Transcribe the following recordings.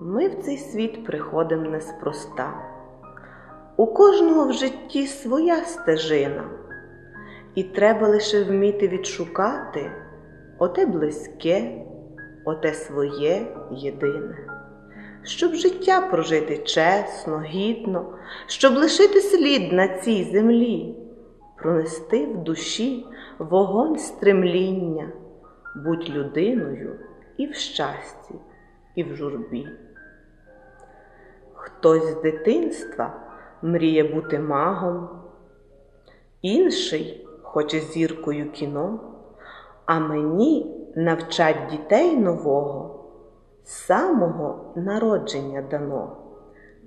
Ми в цей світ приходимо неспроста. У кожного в житті своя стежина, і треба лише вміти відшукати оте близьке, оте своє єдине щоб життя прожити чесно, гідно, щоб лишити слід на цій землі, пронести в душі вогонь стремління, будь людиною і в щасті, і в журбі. Хтось з дитинства мріє бути магом, інший хоче зіркою кіно, а мені навчать дітей нового, з самого народження дано.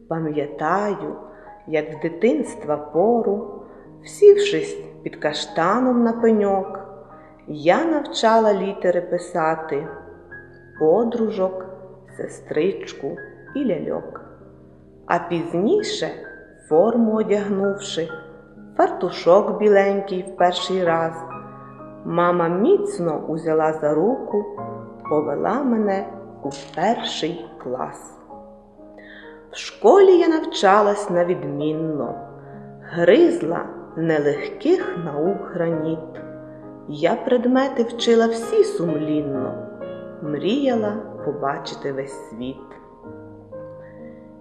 Пам'ятаю, як в дитинства пору, всівшись під каштаном на пеньок, я навчала літери писати подружок, сестричку і ляльок. А пізніше, форму одягнувши, фартушок біленький в перший раз, мама міцно узяла за руку, повела мене у перший клас. В школі я навчалась на відмінно, гризла нелегких наук граніт. Я предмети вчила всі сумлінно, мріяла побачити весь світ.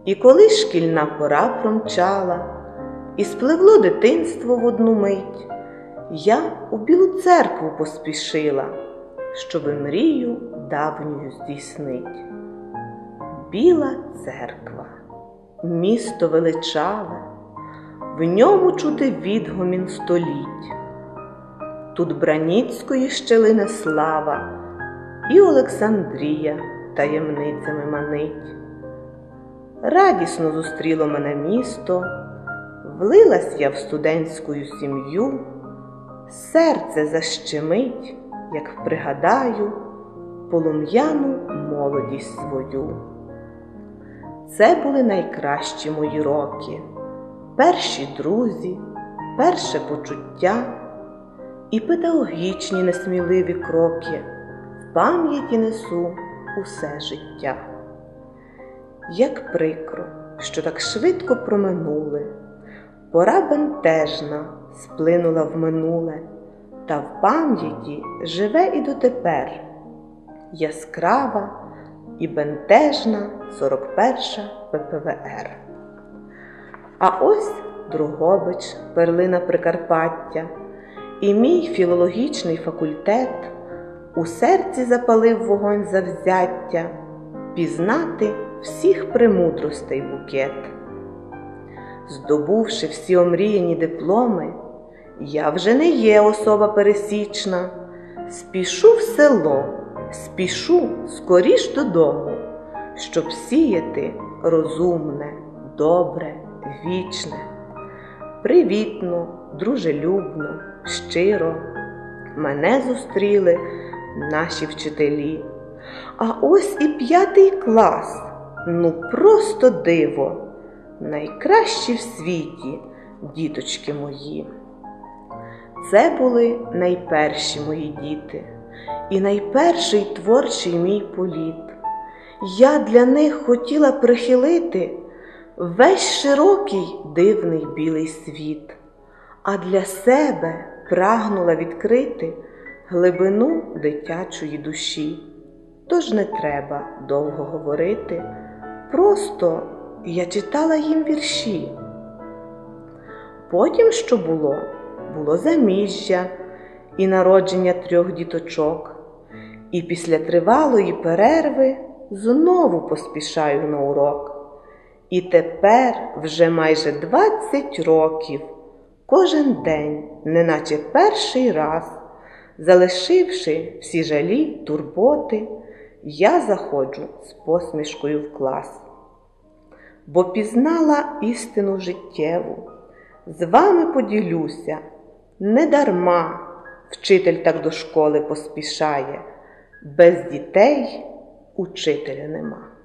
І коли шкільна пора промчала, і спливло дитинство в одну мить, я у білу церкву поспішила, щоби мрію давню здійснить. Біла церква, місто величаве, в ньому чути відгомін століть. Тут Браніцької щелине слава і Олександрія таємницями манить. Радісно зустріло мене місто, влилась я в студентську сім'ю, серце защемить, як пригадаю, полум'яну молодість свою. Це були найкращі мої роки, перші друзі, перше почуття і педагогічні несміливі кроки в пам'яті несу усе життя. Як прикро, що так швидко проминули, пора бентежна сплинула в минуле, та в пам'яті живе і дотепер яскрава і бентежна 41 ППВР. А ось Другобич, перлина Прикарпаття, і мій філологічний факультет у серці запалив вогонь завзяття пізнати всіх премудростей букет. Здобувши всі омріяні дипломи, я вже не є особа пересічна, спішу в село, спішу скоріш додому, щоб сіяти розумне, добре, вічне, привітно, дружелюбно, щиро мене зустріли наші вчителі. А ось і п'ятий клас, ну просто диво, найкращі в світі, діточки мої. Це були найперші мої діти і найперший творчий мій політ. Я для них хотіла прихилити весь широкий дивний білий світ, а для себе прагнула відкрити глибину дитячої душі. Тож не треба довго говорити, просто я читала їм вірші. Потім, що було, було заміжжя і народження трьох діточок, і після тривалої перерви знову поспішаю на урок. І тепер вже майже 20 років, кожен день, неначе перший раз, залишивши всі жалі, турботи я заходжу з посмішкою в клас, бо пізнала істину життєву, з вами поділюся, не дарма вчитель так до школи поспішає, без дітей учителя нема.